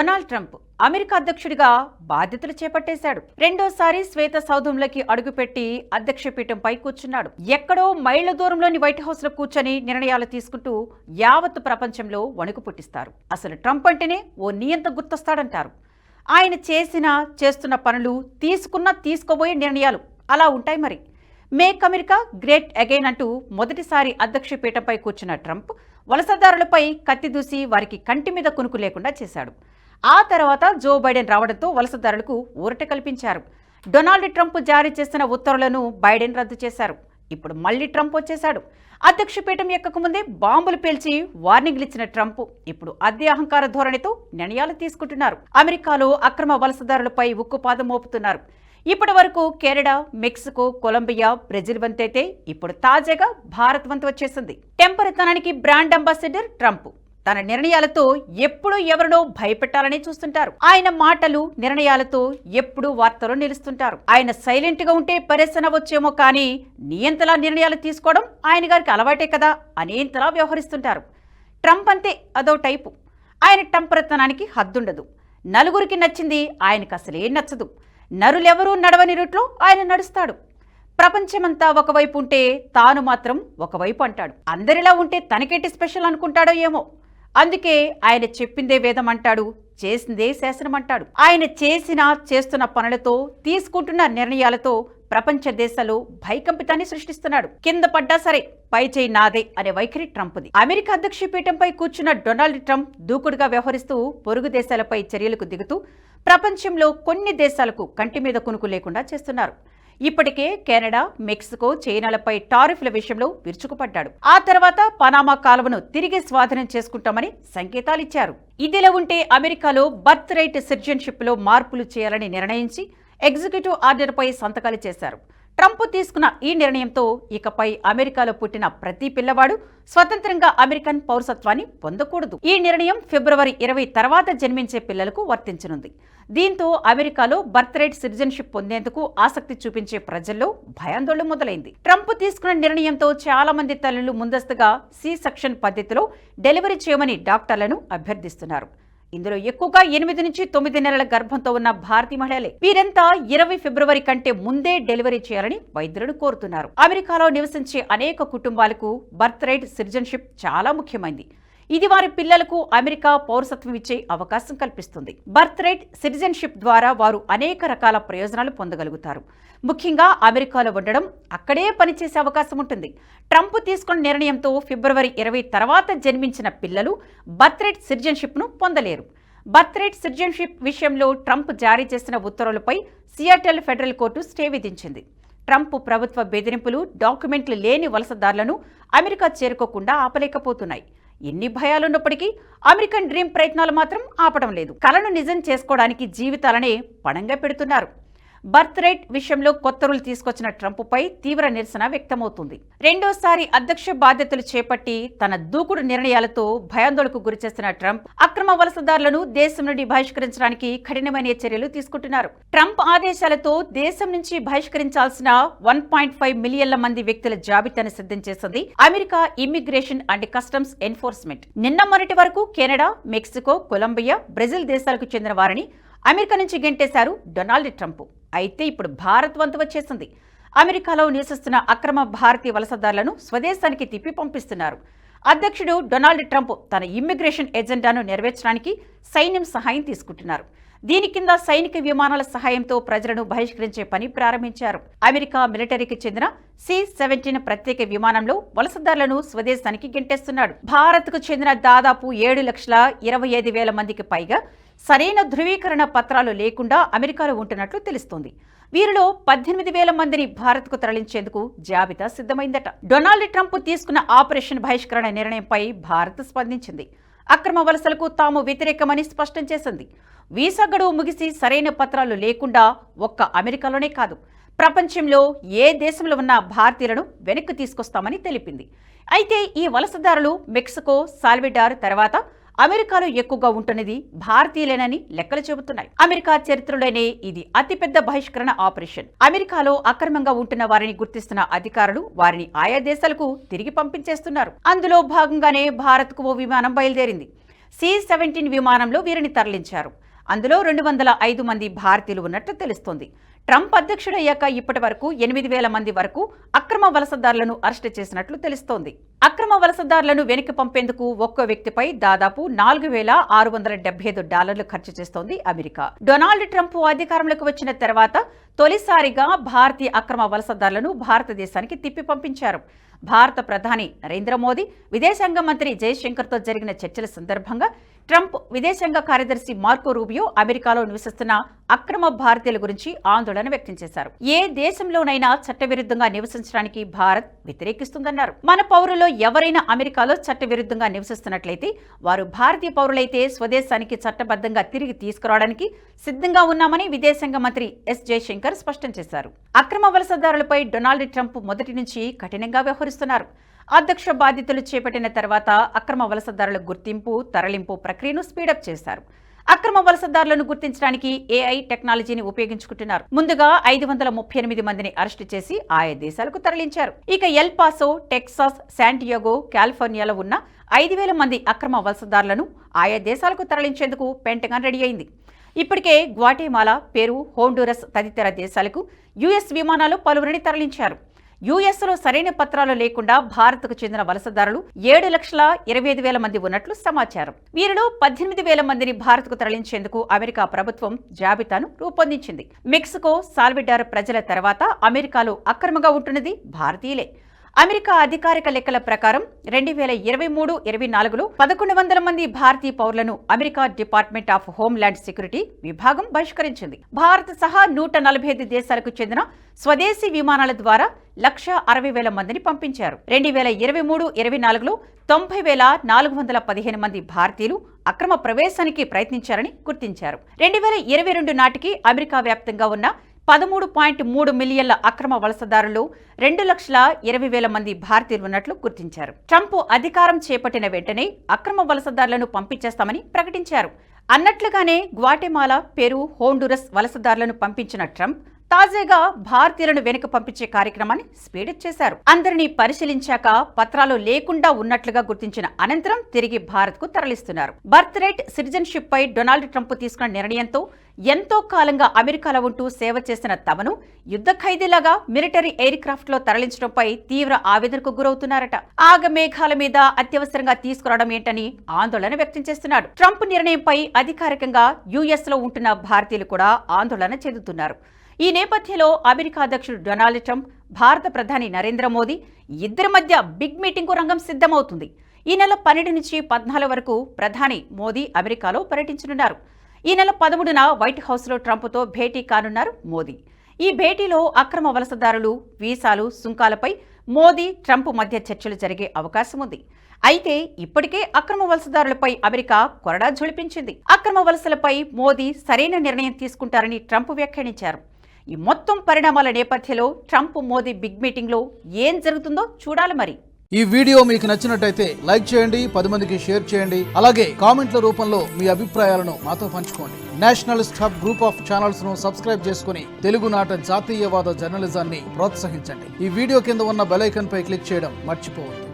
Donald Trump America అధ్యక్షుడిగా బాధ్యతలు చేపట్టేశాడు. రెండోసారి శ్వేత సౌధంలోకి అడుగుపెట్టి అధ్యక్ష పీఠంపై కూర్చున్నాడు. ఎక్కడో మైళ్ళ దూరంలోని వైట్ హౌస్లో కూర్చొని నిర్ణయాలు తీసుకుంటూ యావత్ ప్రపంచంలో వణుకు పుట్టిస్తారు. అసలు ట్రంప్ అంటేనే ఓ నియంత గుర్తొస్తాడంటారు. ఆయన చేసిన చేస్తున్న పనులు తీసుకున్న తీసుకోబోయే నిర్ణయాలు అలా ఉంటాయి మరి. మేక్ అమెరికా గ్రేట్ అగైన్ అంటూ మొదటిసారి అధ్యక్ష పీఠంపై కూర్చున్న ట్రంప్ వలసదారులపై కత్తి దూసి వారికి కంటి మీద కునుకు లేకుండా చేశాడు. ఆ తర్వాత జో బైడెన్ రావడంతో వలసదారులకు ఊరట కల్పించారు. డొనాల్డ్ ట్రంప్ జారీ చేసిన ఉత్తర్వులను బైడెన్ రద్దు చేశారు. ఇప్పుడు మళ్ళీ ట్రంప్ వచ్చేశాడు. అధ్యక్ష పీఠం ఎక్కకముందే బాంబులు పేల్చి వార్నింగ్లు ఇచ్చిన ట్రంప్ ఇప్పుడు అద్దె అహంకార ధోరణితో నిర్ణయాలు తీసుకుంటున్నారు. అమెరికాలో అక్రమ వలసదారులపై ఉక్కుపాదం మోపుతున్నారు. ఇప్పటి వరకు కెనడా మెక్సికో కొలంబియా బ్రెజిల్ వంతైతే ఇప్పుడు తాజాగా భారత్ వంతు వచ్చేసింది. టెంపరితనానికి బ్రాండ్ అంబాసిడర్ ట్రంప్. తన నిర్ణయాలతో ఎప్పుడు ఎవరినో భయపెట్టాలని చూస్తుంటారు. ఆయన మాటలు నిర్ణయాలతో ఎప్పుడు వార్తలో నిలుస్తుంటారు. ఆయన సైలెంట్గా ఉంటే పరిశ్రమ వచ్చేమో కానీ నియంతలా నిర్ణయాలు తీసుకోవడం ఆయన గారికి అలవాటే కదా అనేంతలా వ్యవహరిస్తుంటారు. ట్రంప్ అంతే అదో టైపు. ఆయన టంపరతనానికి హద్దుండదు. నలుగురికి నచ్చింది ఆయనకు అసలేం నచ్చదు. నరులెవరూ నడవని రూట్లో ఆయన నడుస్తాడు. ప్రపంచమంతా ఒకవైపు ఉంటే తాను మాత్రం ఒకవైపు అంటాడు. అందరిలా ఉంటే తనకేంటి స్పెషల్ అనుకుంటాడో ఏమో. అందుకే ఆయన చెప్పిందే వేదం అంటాడు చేసిందే శాసనం అంటాడు. ఆయన చేసిన చేస్తున్న పనులతో తీసుకుంటున్న నిర్ణయాలతో ప్రపంచ దేశాలు భయకంపితాన్ని సృష్టిస్తున్నాడు. కింద పడ్డా సరే పై చేయి నాదే అనే వైఖరి ట్రంప్ది. అమెరికా అధ్యక్ష పీఠంపై కూర్చున్న డొనాల్డ్ ట్రంప్ దూకుడుగా వ్యవహరిస్తూ పొరుగు దేశాలపై చర్యలకు దిగుతూ ప్రపంచంలో కొన్ని దేశాలకు కంటి మీద కునుకు లేకుండా చేస్తున్నారు. ఇప్పటికే కెనడా మెక్సికో చైనాలపై టారిఫ్ల విషయంలో విరుచుకుపడ్డాడు. ఆ తర్వాత పనామా కాలువను తిరిగి స్వాధీనం చేసుకుంటామని సంకేతాలిచ్చారు. ఇదిలా ఉంటే అమెరికాలో బర్త్ రైట్ సిటిజన్షిప్లో మార్పులు చేయాలని నిర్ణయించి ఎగ్జిక్యూటివ్ ఆర్డర్పై సంతకాలు చేశారు. ట్రంప్ తీసుకున్న ఈ నిర్ణయంతో ఇకపై అమెరికాలో పుట్టిన ప్రతి పిల్లవాడు స్వతంత్రంగా అమెరికన్ పౌరసత్వాన్ని పొందకూడదు. ఈ నిర్ణయం ఫిబ్రవరి ఇరవై తర్వాత జన్మించే పిల్లలకు వర్తించనుంది. దీంతో అమెరికాలో బర్త్ రైట్ సిటిజన్షిప్ పొందేందుకు ఆసక్తి చూపించే ప్రజల్లో భయాందోళన మొదలైంది. ట్రంప్ తీసుకున్న నిర్ణయంతో చాలా మంది తల్లులు ముందస్తుగా సి సెక్షన్ పద్ధతిలో డెలివరీ చేయమని డాక్టర్లను అభ్యర్థిస్తున్నారు. ఇందులో ఎక్కువగా ఎనిమిది నుంచి తొమ్మిది నెలల గర్భంతో ఉన్న భారతీయ మహిళలే వీరంతా ఇరవై ఫిబ్రవరి కంటే ముందే డెలివరీ చేయాలని వైద్యులను కోరుతున్నారు. అమెరికాలో నివసించే అనేక కుటుంబాలకు బర్త్ రైట్ సిటిజన్షిప్ చాలా ముఖ్యమైంది. ఇది వారి పిల్లలకు అమెరికా పౌరసత్వం ఇచ్చే అవకాశం కల్పిస్తుంది. బర్త్ రైట్ సిటిజన్షిప్ ద్వారా వారు అనేక రకాల ప్రయోజనాలు పొందగలుగుతారు. ముఖ్యంగా అమెరికాలో ఉండడం అక్కడే పనిచేసే అవకాశం ఉంటుంది. ట్రంప్ తీసుకున్న నిర్ణయంతో ఫిబ్రవరి ఇరవై తర్వాత జన్మించిన పిల్లలు బర్త్ రైట్ సిటిజన్షిప్ను పొందలేరు. బర్త్ రైట్ సిటిజన్షిప్ విషయంలో ట్రంప్ జారీ చేసిన ఉత్తర్వులపై సియాటెల్ ఫెడరల్ కోర్టు స్టే విధించింది. ట్రంప్ ప్రభుత్వ బెదిరింపులు డాక్యుమెంట్లు లేని వలసదారులను అమెరికా చేరుకోకుండా ఆపలేకపోతున్నాయి. ఎన్ని భయాలున్నప్పటికీ అమెరికన్ డ్రీమ్ ప్రయత్నాలు మాత్రం ఆపడం లేదు. కలను నిజం చేసుకోవడానికి జీవితాలనే పణంగా పెడుతున్నారు. బర్త్ రైట్ విషయంలో కొత్త రూల్ తీసుకొచ్చిన ట్రంప్పై తీవ్ర నిరసన వ్యక్తమవుతుంది. రెండోసారి అధ్యక్ష బాధ్యతలు చేపట్టి తన దూకుడు నిర్ణయాలతో భయాందోళనకు గురిచేస్తున్న ట్రంప్ అక్రమ వలసదారులను దేశం నుండి బహిష్కరించడానికి కఠినమైన చర్యలు తీసుకుంటున్నారు. ట్రంప్ ఆదేశాలతో దేశం నుంచి బహిష్కరించాల్సిన వన్ పాయింట్ ఫైవ్ మిలియన్ల మంది వ్యక్తుల జాబితాను సిద్ధం చేసింది America immigration and customs enforcement. నిన్న మొన్నటి వరకు కెనడా మెక్సికో కొలంబియా బ్రెజిల్ దేశాలకు చెందిన వారిని అమెరికా నుంచి గెంటేశారు డొనాల్డ్ ట్రంప్. అయితే ఇప్పుడు భారత్ వంతు వచ్చేసింది. అమెరికాలో నివసిస్తున్న అక్రమ భారతీయ వలసదారులను స్వదేశానికి తిప్పి పంపిస్తున్నారు. అధ్యక్షుడు డొనాల్డ్ ట్రంప్ తన ఇమ్మిగ్రేషన్ ఎజెండాను నెరవేర్చడానికి సైన్యం సహాయం తీసుకుంటున్నారు. దీని కింద సైనిక విమానాల సహాయంతో ప్రజలను బహిష్కరించే పని ప్రారంభించారు. అమెరికా మిలిటరీకి చెందిన సి సెవెంటీన్ ప్రత్యేక విమానంలో వలసదారులను స్వదేశానికి గెంటేస్తున్నాడు. భారత్కు చెందిన దాదాపు ఏడు లక్షల ఇరవై ఐదు వేల మందికి పైగా సరైన ధృవీకరణ పత్రాలు లేకుండా అమెరికాలో ఉంటున్నట్లు తెలుస్తోంది. వీరిలో పద్దెనిమిది వేల మందిని భారత్కు తరలించేందుకు జాబితా సిద్ధమైందట. డొనాల్డ్ ట్రంప్ తీసుకున్న ఆపరేషన్ బహిష్కరణ నిర్ణయంపై భారత్ స్పందించింది. అక్రమ వలసలకు తాము వ్యతిరేకమని స్పష్టం చేసింది. వీసా గడువు ముగిసి సరైన పత్రాలు లేకుండా ఒక్క అమెరికాలోనే కాదు ప్రపంచంలో ఏ దేశంలో ఉన్న భారతీయులను వెనక్కి తీసుకొస్తామని తెలిపింది. అయితే ఈ వలసదారులు మెక్సికో సాల్విడార్ తర్వాత అమెరికాలో ఎక్కువగా ఉంటున్నది భారతీయులేనని లెక్కలు చెబుతున్నాయి. అమెరికా చరిత్రలోనే ఇది అతిపెద్ద బహిష్కరణ ఆపరేషన్. అమెరికాలో అక్రమంగా ఉంటున్న వారిని గుర్తిస్తున్న అధికారులు వారిని ఆయా దేశాలకు తిరిగి పంపించేస్తున్నారు. అందులో భాగంగానే భారత్కు ఓ విమానం బయలుదేరింది. సి సెవెంటీన్ విమానంలో వీరిని తరలించారు. అందులో రెండు వందల ఐదు మంది భారతీయులు ఉన్నట్లు తెలుస్తోంది. ట్రంప్ అధ్యక్షుడయ్యాక ఇప్పటి వరకు ఎనిమిది వేల మంది వరకు అక్రమ వలసదారులను అరెస్టు చేసినట్లు తెలుస్తోంది. అక్రమ వలసదారులను వెనక్కి పంపేందుకు ఒక్కో వ్యక్తిపై దాదాపు నాలుగు వేల ఆరు వందల డెబ్బై ఐదు డాలర్లు ఖర్చు చేస్తోంది అమెరికా. డొనాల్డ్ ట్రంప్ అధికారంలోకి వచ్చిన తర్వాత తొలిసారిగా భారతీయ అక్రమ వలసదారులను భారతదేశానికి తిప్పి పంపించారు. భారత ప్రధాని నరేంద్ర మోదీ విదేశాంగ మంత్రి జయశంకర్తో జరిగిన చర్చల సందర్భంగా ట్రంప్ విదేశాంగ కార్యదర్శి మార్కో రూబియో అమెరికాలో నివసిస్తున్న అక్రమ భారతీయుల గురించి ఆందోళన వ్యక్తం చేశారు. ఏ దేశంలోనైనా చట్టవిరుద్ధంగా నివసించడానికి భారత్ వ్యతిరేకిస్తుందన్నారు. మన పౌరుల్లో ఎవరైనా అమెరికాలో చట్టవిరుద్ధంగా నివసిస్తున్నట్లయితే వారు భారతీయ పౌరులైతే స్వదేశానికి చట్టబద్ధంగా తిరిగి తీసుకురావడానికి సిద్ధంగా ఉన్నామని విదేశాంగ మంత్రి ఎస్ జయశంకర్ స్పష్టం చేశారు. అక్రమ వలసదారులపై డొనాల్డ్ ట్రంప్ మొదటి నుంచి కఠినంగా వ్యవహరిస్తున్నారు. అధ్యక్ష బాధ్యతలు చేపట్టిన తర్వాత అక్రమ వలసదారుల గుర్తింపు తరలింపు ప్రక్రియను స్పీడప్ చేశారు. అక్రమ వలసదారులను గుర్తించడానికి ఏఐ టెక్నాలజీని ఉపయోగించుకుంటున్నారు. ముందుగా ఐదు వందల ముప్పై ఎనిమిది మందిని అరెస్టు చేసి ఆయా దేశాలకు తరలించారు. ఇక ఎల్ పాసో టెక్సాస్ శాంటియాగో కాలిఫోర్నియాలో ఉన్న ఐదు వేల మంది అక్రమ వలసదారులను ఆయా దేశాలకు తరలించేందుకు పెంటగాన్ రెడీ అయింది. ఇప్పటికే గ్వాటేమాలా పెరు హోండూరస్ తదితర దేశాలకు యుఎస్ విమానాలు పలువురిని తరలించారు. యుఎస్లో సరైన పత్రాలు లేకుండా భారత్కు చెందిన వలసదారులు ఏడు లక్షల ఇరవై ఐదు వేల మంది ఉన్నట్లు సమాచారం. వీరిలో పద్దెనిమిది వేల మందిని భారత్కు తరలించేందుకు అమెరికా ప్రభుత్వం జాబితాను రూపొందించింది. మెక్సికో సాల్విడార్ ప్రజల తర్వాత అమెరికాలో అక్రమంగా ఉంటున్నది భారతీయులే. అమెరికా అధికారిక లెక్కల ప్రకారం రెండు వేల ఇరవై మూడు ఇరవై నాలుగులో పదకొండు వందల మంది భారతీయ పౌరులను America department of homeland security విభాగం బహిష్కరించింది. భారత్ సహా నూట నలభై ఐదు దేశాలకు చెందిన స్వదేశీ విమానాల ద్వారా లక్ష అరవై వేల మందిని పంపించారు. రెండు వేల ఇరవై మూడు ఇరవై నాలుగులో తొంభై వేల నాలుగు వందల పదిహేను మంది భారతీయులు అక్రమ ప్రవేశానికి ప్రయత్నించారని గుర్తించారు. రెండు వేల ఇరవై రెండు నాటికి అమెరికా వ్యాప్తంగా ఉన్న పదమూడు పాయింట్ మూడు మిలియన్ల అక్రమ వలసదారులు రెండు లక్షల ఇరవై వేల మంది భారతీయులు ఉన్నట్లు గుర్తించారు. ట్రంప్ అధికారం చేపట్టిన వెంటనే అక్రమ వలసదారులను పంపించేస్తామని ప్రకటించారు. అన్నట్లుగానే గ్వాటెమాలా పెరు హోండురస్ వలసదారులను పంపించిన ట్రంప్ తాజాగా భారతీయులను వెనుక పంపించే కార్యక్రమాన్ని స్పీడప్ చేశారు అందరినీ పరిశీలించాక పత్రాలు లేకుండా ఉన్నట్లుగా గుర్తించిన అనంతరం తిరిగి భారత్కు తరలిస్తున్నారు. బర్త్ రైట్ సిటిజన్షిప్ పై డొనాల్డ్ ట్రంప్ తీసుకున్న నిర్ణయంతో ఎంతో కాలంగా అమెరికాలో ఉంటూ సేవ చేసిన తమను యుద్ధ ఖైదీలాగా మిలిటరీ ఎయిర్ క్రాఫ్ట్లో తరలించడంపై తీవ్ర ఆవేదనకు గురవుతున్నారట. ఆగమేఘాల మీద అత్యవసరంగా తీసుకురావడం ఏంటని ఆందోళన వ్యక్తం చేస్తున్నాడు. ట్రంప్ నిర్ణయంపై అధికారికంగా యుఎస్లో ఉంటున్న భారతీయులు కూడా ఆందోళన చెందుతున్నారు. ఈ నేపథ్యంలో అమెరికా అధ్యక్షుడు డొనాల్డ్ ట్రంప్ భారత ప్రధాని నరేంద్ర మోదీ ఇద్దరి మధ్య బిగ్ మీటింగ్కు రంగం సిద్ధమవుతుంది. ఈ నెల పన్నెండు నుంచి పద్నాలుగు వరకు ప్రధాని మోదీ అమెరికాలో పర్యటించనున్నారు. ఈ నెల పదమూడున వైట్ హౌస్లో ట్రంప్తో భేటీ కానున్నారు మోదీ. ఈ భేటీలో అక్రమ వలసదారులు వీసాలు సుంకాలపై మోదీ ట్రంప్ మధ్య చర్చలు జరిగే అవకాశం ఉంది. అయితే ఇప్పటికే అక్రమ వలసదారులపై అమెరికా కొరడా జొలిపించింది అక్రమ వలసలపై మోదీ సరైన నిర్ణయం తీసుకుంటారని ట్రంప్ వ్యాఖ్యానించారు. ఈ మొత్తం పరిణామాల నేపథ్యంలో ట్రంప్ మోదీ బిగ్ మీటింగ్లో ఏం జరుగుతుందో చూడాలి మరి. ఈ వీడియో మీకు నచ్చినట్టయితే లైక్ చేయండి పది మందికి షేర్ చేయండి అలాగే కామెంట్ల రూపంలో మీ అభిప్రాయాలను మాతో పంచుకోండి. నేషనలిస్ట్ హబ్ గ్రూప్ ఆఫ్ ఛానల్స్ను సబ్స్క్రైబ్ చేసుకుని తెలుగునాట జాతీయవాద జర్నలిజాన్ని ప్రోత్సహించండి. ఈ వీడియో కింద ఉన్న బెలైకన్ పై క్లిక్ చేయడం మర్చిపోవద్దు.